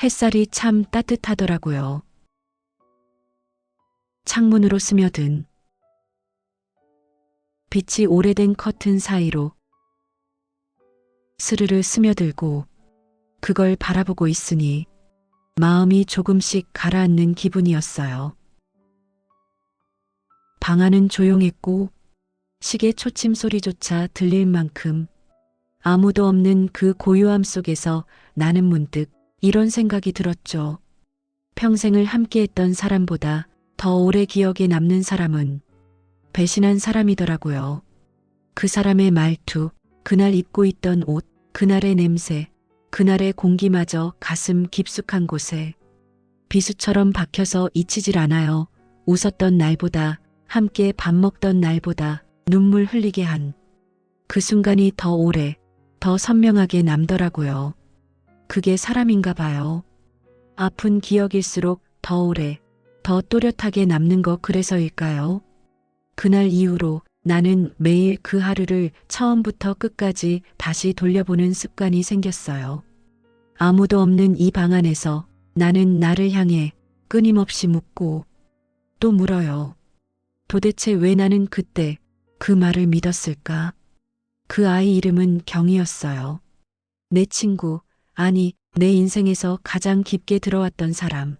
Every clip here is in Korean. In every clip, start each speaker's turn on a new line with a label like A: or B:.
A: 햇살이 참 따뜻하더라고요. 창문으로 스며든 빛이 오래된 커튼 사이로 스르르 스며들고 그걸 바라보고 있으니 마음이 조금씩 가라앉는 기분이었어요. 방 안은 조용했고 시계 초침 소리조차 들릴 만큼 아무도 없는 그 고요함 속에서 나는 문득 이런 생각이 들었죠. 평생을 함께했던 사람보다 더 오래 기억에 남는 사람은 배신한 사람이더라고요. 그 사람의 말투, 그날 입고 있던 옷, 그날의 냄새, 그날의 공기마저 가슴 깊숙한 곳에 비수처럼 박혀서 잊히질 않아요. 웃었던 날보다, 함께 밥 먹던 날보다 눈물 흘리게 한 그 순간이 더 오래, 더 선명하게 남더라고요. 그게 사람인가 봐요. 아픈 기억일수록 더 오래, 더 또렷하게 남는 거 그래서일까요? 그날 이후로 나는 매일 그 하루를 처음부터 끝까지 다시 돌려보는 습관이 생겼어요. 아무도 없는 이 방 안에서 나는 나를 향해 끊임없이 묻고 또 물어요. 도대체 왜 나는 그때 그 말을 믿었을까? 그 아이 이름은 경이었어요. 내 친구, 아니, 내 인생에서 가장 깊게 들어왔던 사람.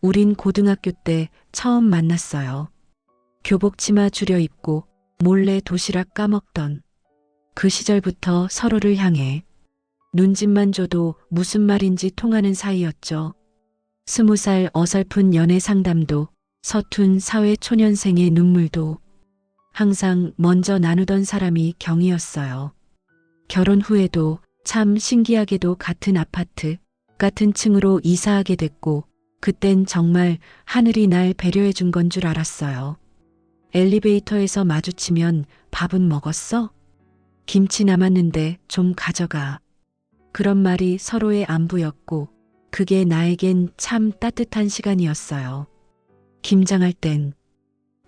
A: 우린 고등학교 때 처음 만났어요. 교복 치마 줄여 입고 몰래 도시락 까먹던 그 시절부터 서로를 향해 눈짓만 줘도 무슨 말인지 통하는 사이였죠. 스무 살 어설픈 연애 상담도 서툰 사회 초년생의 눈물도 항상 먼저 나누던 사람이 경이었어요. 결혼 후에도 참 신기하게도 같은 아파트, 같은 층으로 이사하게 됐고, 그땐 정말 하늘이 날 배려해 준 건 줄 알았어요. 엘리베이터에서 마주치면 밥은 먹었어? 김치 남았는데 좀 가져가. 그런 말이 서로의 안부였고, 그게 나에겐 참 따뜻한 시간이었어요. 김장할 땐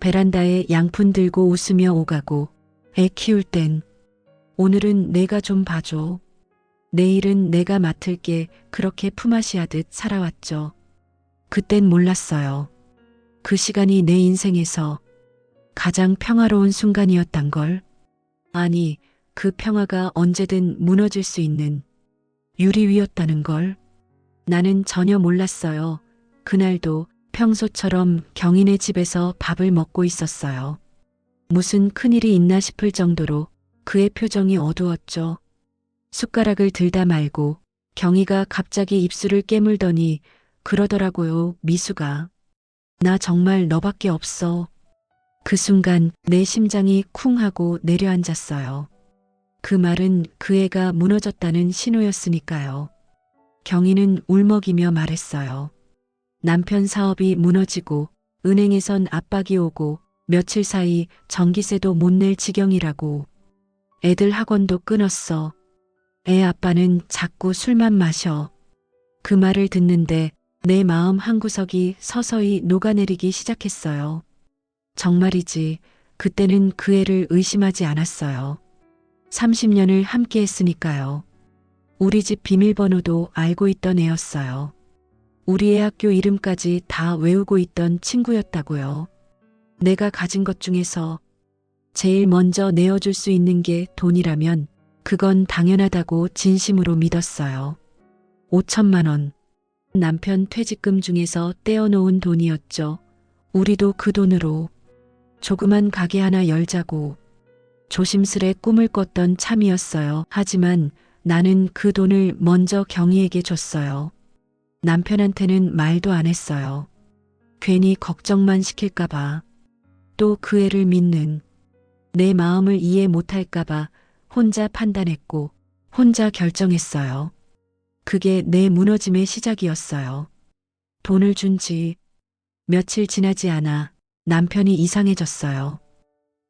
A: 베란다에 양푼 들고 웃으며 오가고 애 키울 땐 오늘은 내가 좀 봐줘. 내일은 내가 맡을게 그렇게 품앗이하듯 살아왔죠. 그땐 몰랐어요. 그 시간이 내 인생에서 가장 평화로운 순간이었단 걸. 아니, 그 평화가 언제든 무너질 수 있는 유리 위였다는 걸. 나는 전혀 몰랐어요. 그날도 평소처럼 경인의 집에서 밥을 먹고 있었어요. 무슨 큰일이 있나 싶을 정도로 그의 표정이 어두웠죠. 숟가락을 들다 말고 경희가 갑자기 입술을 깨물더니 그러더라고요, 미수가. 나 정말 너밖에 없어. 그 순간 내 심장이 쿵 하고 내려앉았어요. 그 말은 그 애가 무너졌다는 신호였으니까요. 경희는 울먹이며 말했어요. 남편 사업이 무너지고 은행에선 압박이 오고 며칠 사이 전기세도 못 낼 지경이라고. 애들 학원도 끊었어. 애 아빠는 자꾸 술만 마셔. 그 말을 듣는데 내 마음 한구석이 서서히 녹아내리기 시작했어요. 정말이지 그때는 그 애를 의심하지 않았어요. 30년을 함께 했으니까요. 우리 집 비밀번호도 알고 있던 애였어요. 우리의 학교 이름까지 다 외우고 있던 친구였다고요. 내가 가진 것 중에서 제일 먼저 내어줄 수 있는 게 돈이라면 그건 당연하다고 진심으로 믿었어요. 5천만 원. 남편 퇴직금 중에서 떼어놓은 돈이었죠. 우리도 그 돈으로 조그만 가게 하나 열자고 조심스레 꿈을 꿨던 참이었어요. 하지만 나는 그 돈을 먼저 경희에게 줬어요. 남편한테는 말도 안 했어요. 괜히 걱정만 시킬까봐. 또 그 애를 믿는 내 마음을 이해 못할까봐 혼자 판단했고 혼자 결정했어요. 그게 내 무너짐의 시작이었어요. 돈을 준 지 며칠 지나지 않아 남편이 이상해졌어요.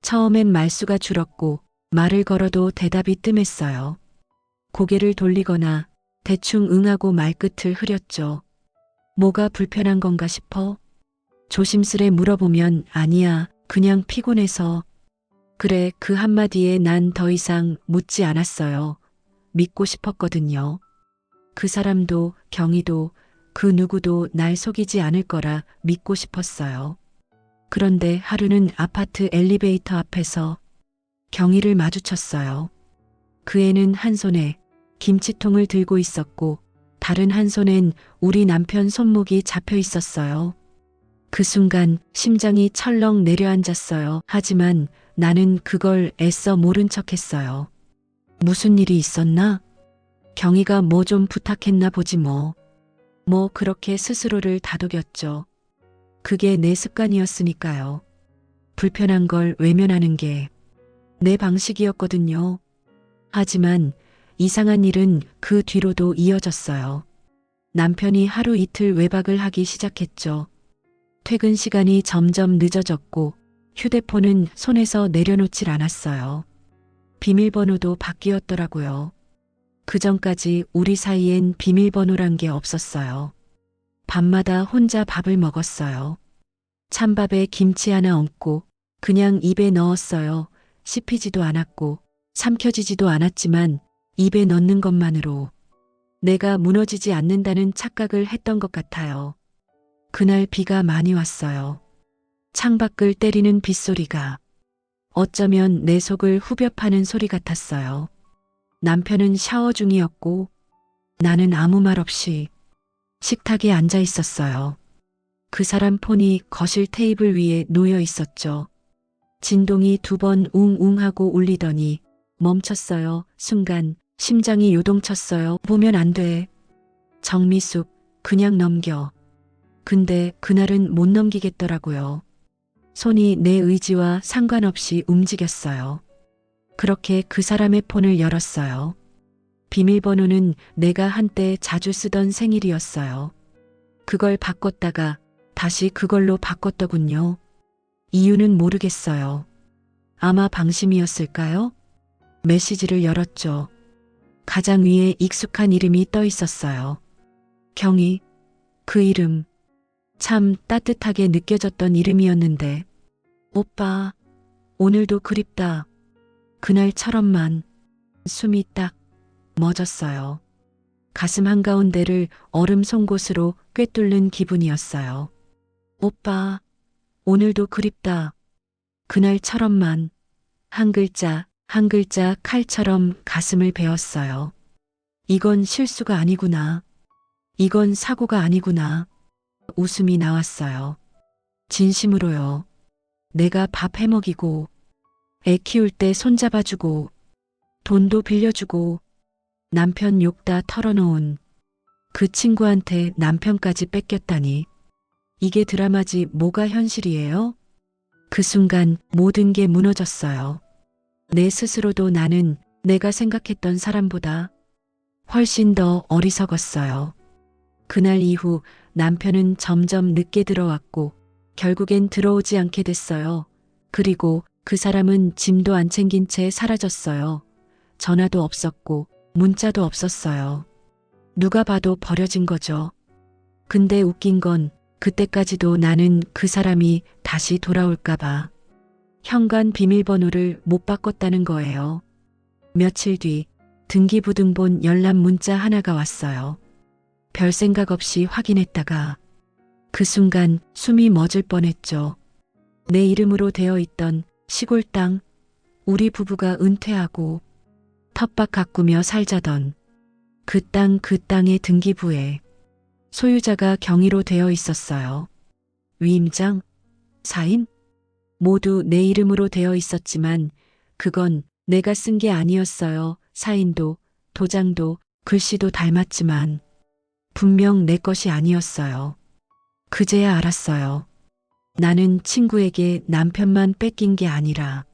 A: 처음엔 말수가 줄었고 말을 걸어도 대답이 뜸했어요. 고개를 돌리거나 대충 응하고 말끝을 흐렸죠. 뭐가 불편한 건가 싶어? 조심스레 물어보면 아니야, 그냥 피곤해서. 그래, 그 한마디에 난 더 이상 묻지 않았어요. 믿고 싶었거든요. 그 사람도 경희도 그 누구도 날 속이지 않을 거라 믿고 싶었어요. 그런데 하루는 아파트 엘리베이터 앞에서 경희를 마주쳤어요. 그 애는 한 손에 김치통을 들고 있었고 다른 한 손엔 우리 남편 손목이 잡혀 있었어요. 그 순간 심장이 철렁 내려앉았어요. 하지만 나는 그걸 애써 모른 척 했어요. 무슨 일이 있었나? 경희가 뭐 좀 부탁했나 보지 뭐. 뭐 그렇게 스스로를 다독였죠. 그게 내 습관이었으니까요. 불편한 걸 외면하는 게 내 방식이었거든요. 하지만 이상한 일은 그 뒤로도 이어졌어요. 남편이 하루 이틀 외박을 하기 시작했죠. 퇴근 시간이 점점 늦어졌고 휴대폰은 손에서 내려놓질 않았어요. 비밀번호도 바뀌었더라고요. 그 전까지 우리 사이엔 비밀번호란 게 없었어요. 밤마다 혼자 밥을 먹었어요. 찬밥에 김치 하나 얹고 그냥 입에 넣었어요. 씹히지도 않았고 삼켜지지도 않았지만 입에 넣는 것만으로 내가 무너지지 않는다는 착각을 했던 것 같아요. 그날 비가 많이 왔어요. 창밖을 때리는 빗소리가 어쩌면 내 속을 후벼 파는 소리 같았어요. 남편은 샤워 중이었고 나는 아무 말 없이 식탁에 앉아 있었어요. 그 사람 폰이 거실 테이블 위에 놓여 있었죠. 진동이 두 번 웅웅하고 울리더니 멈췄어요. 순간 심장이 요동쳤어요. 보면 안 돼. 정미숙, 그냥 넘겨. 근데 그날은 못 넘기겠더라고요. 손이 내 의지와 상관없이 움직였어요. 그렇게 그 사람의 폰을 열었어요. 비밀번호는 내가 한때 자주 쓰던 생일이었어요. 그걸 바꿨다가 다시 그걸로 바꿨더군요. 이유는 모르겠어요. 아마 방심이었을까요? 메시지를 열었죠. 가장 위에 익숙한 이름이 떠 있었어요. 경희. 그 이름. 참 따뜻하게 느껴졌던 이름이었는데. 오빠. 오늘도 그립다. 그날처럼만. 숨이 딱 멎었어요. 가슴 한가운데를 얼음 송곳으로 꿰뚫는 기분이었어요. 오빠. 오늘도 그립다. 그날처럼만. 한 글자, 한 글자 칼처럼 가슴을 베었어요. 이건 실수가 아니구나. 이건 사고가 아니구나. 웃음이 나왔어요. 진심으로요. 내가 밥 해먹이고, 애 키울 때 손잡아주고, 돈도 빌려주고, 남편 욕 다 털어놓은 그 친구한테 남편까지 뺏겼다니. 이게 드라마지 뭐가 현실이에요? 그 순간 모든 게 무너졌어요. 내 스스로도 나는 내가 생각했던 사람보다 훨씬 더 어리석었어요. 그날 이후 남편은 점점 늦게 들어왔고 결국엔 들어오지 않게 됐어요. 그리고 그 사람은 짐도 안 챙긴 채 사라졌어요. 전화도 없었고 문자도 없었어요. 누가 봐도 버려진 거죠. 근데 웃긴 건 그때까지도 나는 그 사람이 다시 돌아올까봐 현관 비밀번호를 못 바꿨다는 거예요. 며칠 뒤 등기부등본 열람 문자 하나가 왔어요. 별 생각 없이 확인했다가 그 순간 숨이 멎을 뻔했죠. 내 이름으로 되어 있던 시골 땅, 우리 부부가 은퇴하고 텃밭 가꾸며 살자던 그 땅 그 땅의 등기부에 소유자가 경위로 되어 있었어요. 위임장, 사인, 모두 내 이름으로 되어 있었지만 그건 내가 쓴 게 아니었어요. 사인도, 도장도, 글씨도 닮았지만 분명 내 것이 아니었어요. 그제야 알았어요. 나는 친구에게 남편만 뺏긴 게 아니라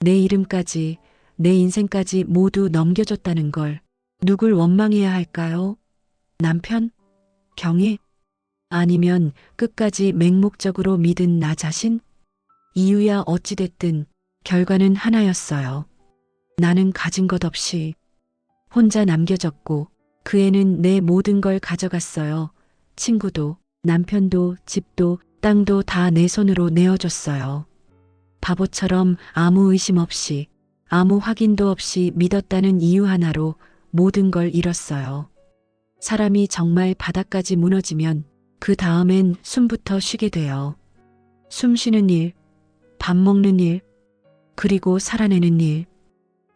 A: 내 이름까지 내 인생까지 모두 넘겨줬다는 걸 누굴 원망해야 할까요? 남편? 경희? 아니면 끝까지 맹목적으로 믿은 나 자신? 이유야 어찌됐든 결과는 하나였어요. 나는 가진 것 없이 혼자 남겨졌고 그 애는 내 모든 걸 가져갔어요. 친구도, 남편도, 집도, 땅도 다 내 손으로 내어줬어요. 바보처럼 아무 의심 없이, 아무 확인도 없이 믿었다는 이유 하나로 모든 걸 잃었어요. 사람이 정말 바닥까지 무너지면 그 다음엔 숨부터 쉬게 돼요. 숨 쉬는 일, 밥 먹는 일, 그리고 살아내는 일.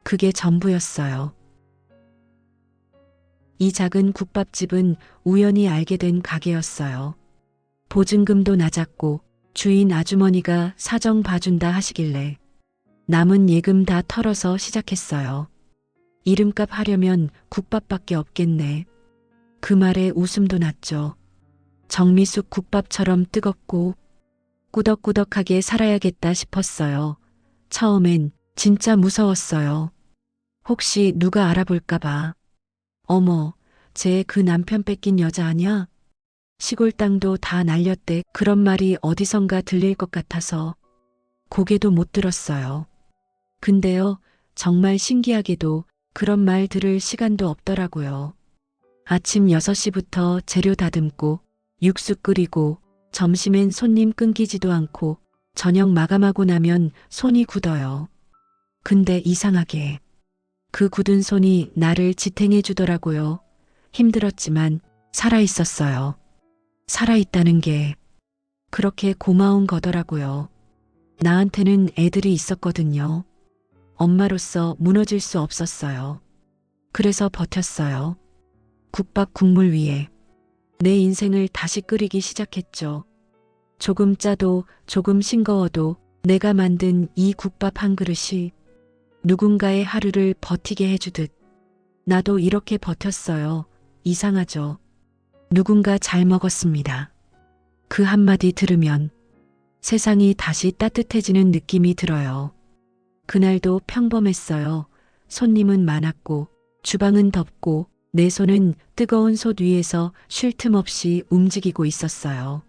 A: 그게 전부였어요. 이 작은 국밥집은 우연히 알게 된 가게였어요. 보증금도 낮았고 주인 아주머니가 사정 봐준다 하시길래 남은 예금 다 털어서 시작했어요. 이름값 하려면 국밥밖에 없겠네. 그 말에 웃음도 났죠. 정미숙 국밥처럼 뜨겁고 꾸덕꾸덕하게 살아야겠다 싶었어요. 처음엔 진짜 무서웠어요. 혹시 누가 알아볼까봐. 어머, 쟤 그 남편 뺏긴 여자 아냐? 시골 땅도 다 날렸대. 그런 말이 어디선가 들릴 것 같아서 고개도 못 들었어요. 근데요, 정말 신기하게도 그런 말 들을 시간도 없더라고요. 아침 6시부터 재료 다듬고 육수 끓이고 점심엔 손님 끊기지도 않고 저녁 마감하고 나면 손이 굳어요. 근데 이상하게 그 굳은 손이 나를 지탱해 주더라고요. 힘들었지만 살아 있었어요. 살아 있다는 게 그렇게 고마운 거더라고요. 나한테는 애들이 있었거든요. 엄마로서 무너질 수 없었어요. 그래서 버텼어요. 국밥 국물 위에 내 인생을 다시 끓이기 시작했죠. 조금 짜도 조금 싱거워도 내가 만든 이 국밥 한 그릇이 누군가의 하루를 버티게 해주듯 나도 이렇게 버텼어요. 이상하죠. 누군가 잘 먹었습니다. 그 한마디 들으면 세상이 다시 따뜻해지는 느낌이 들어요. 그날도 평범했어요. 손님은 많았고 주방은 덥고 내 손은 뜨거운 솥 위에서 쉴 틈 없이 움직이고 있었어요.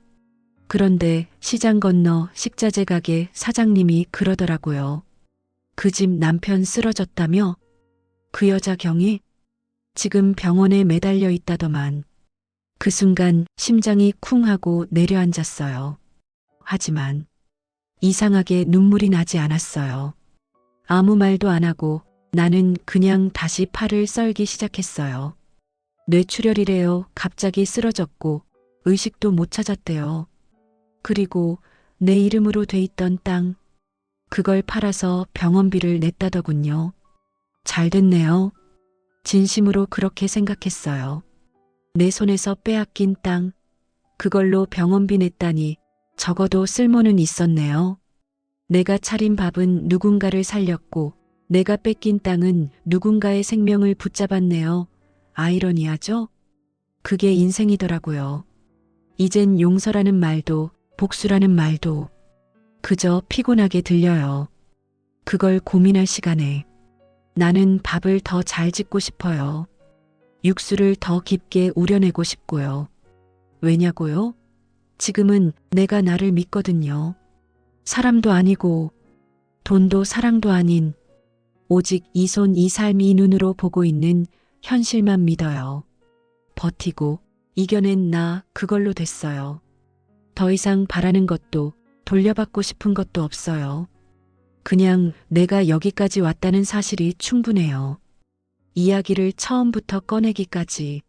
A: 그런데 시장 건너 식자재 가게 사장님이 그러더라고요. 그 집 남편 쓰러졌다며? 그 여자 경이? 지금 병원에 매달려 있다더만. 그 순간 심장이 쿵 하고 내려앉았어요. 하지만 이상하게 눈물이 나지 않았어요. 아무 말도 안 하고 나는 그냥 다시 팔을 썰기 시작했어요. 뇌출혈이래요. 갑자기 쓰러졌고 의식도 못 찾았대요. 그리고 내 이름으로 돼 있던 땅, 그걸 팔아서 병원비를 냈다더군요. 잘 됐네요. 진심으로 그렇게 생각했어요. 내 손에서 빼앗긴 땅, 그걸로 병원비 냈다니 적어도 쓸모는 있었네요. 내가 차린 밥은 누군가를 살렸고, 내가 뺏긴 땅은 누군가의 생명을 붙잡았네요. 아이러니하죠? 그게 인생이더라고요. 이젠 용서라는 말도 복수라는 말도 그저 피곤하게 들려요. 그걸 고민할 시간에 나는 밥을 더 잘 짓고 싶어요. 육수를 더 깊게 우려내고 싶고요. 왜냐고요? 지금은 내가 나를 믿거든요. 사람도 아니고 돈도 사랑도 아닌 오직 이 손 이 삶이 눈으로 보고 있는 현실만 믿어요. 버티고 이겨낸 나 그걸로 됐어요. 더 이상 바라는 것도 돌려받고 싶은 것도 없어요. 그냥 내가 여기까지 왔다는 사실이 충분해요. 이야기를 처음부터 꺼내기까지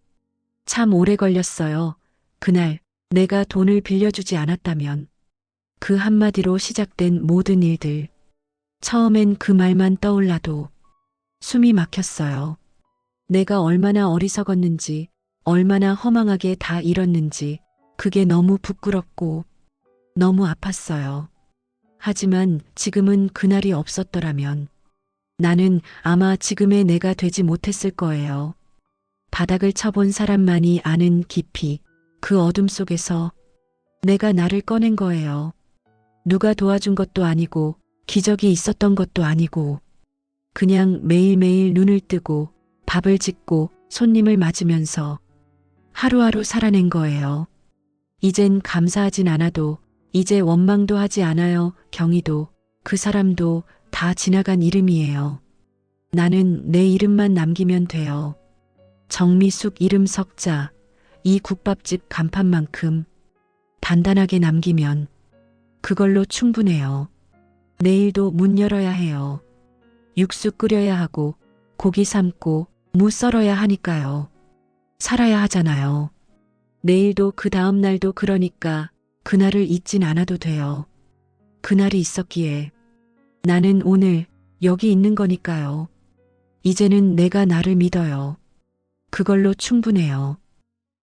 A: 참 오래 걸렸어요. 그날 내가 돈을 빌려주지 않았다면 그 한마디로 시작된 모든 일들. 처음엔 그 말만 떠올라도 숨이 막혔어요. 내가 얼마나 어리석었는지, 얼마나 허망하게 다 잃었는지, 그게 너무 부끄럽고 너무 아팠어요. 하지만 지금은 그날이 없었더라면 나는 아마 지금의 내가 되지 못했을 거예요. 바닥을 쳐본 사람만이 아는 깊이 그 어둠 속에서 내가 나를 꺼낸 거예요. 누가 도와준 것도 아니고 기적이 있었던 것도 아니고 그냥 매일매일 눈을 뜨고 밥을 짓고 손님을 맞으면서 하루하루 살아낸 거예요. 이젠 감사하진 않아도 이제 원망도 하지 않아요. 경희도 그 사람도 다 지나간 이름이에요. 나는 내 이름만 남기면 돼요. 정미숙 이름 석자 이 국밥집 간판만큼 단단하게 남기면 그걸로 충분해요. 내일도 문 열어야 해요. 육수 끓여야 하고 고기 삶고 무 썰어야 하니까요. 살아야 하잖아요. 내일도 그 다음 날도 그러니까 그날을 잊진 않아도 돼요. 그날이 있었기에 나는 오늘 여기 있는 거니까요. 이제는 내가 나를 믿어요. 그걸로 충분해요.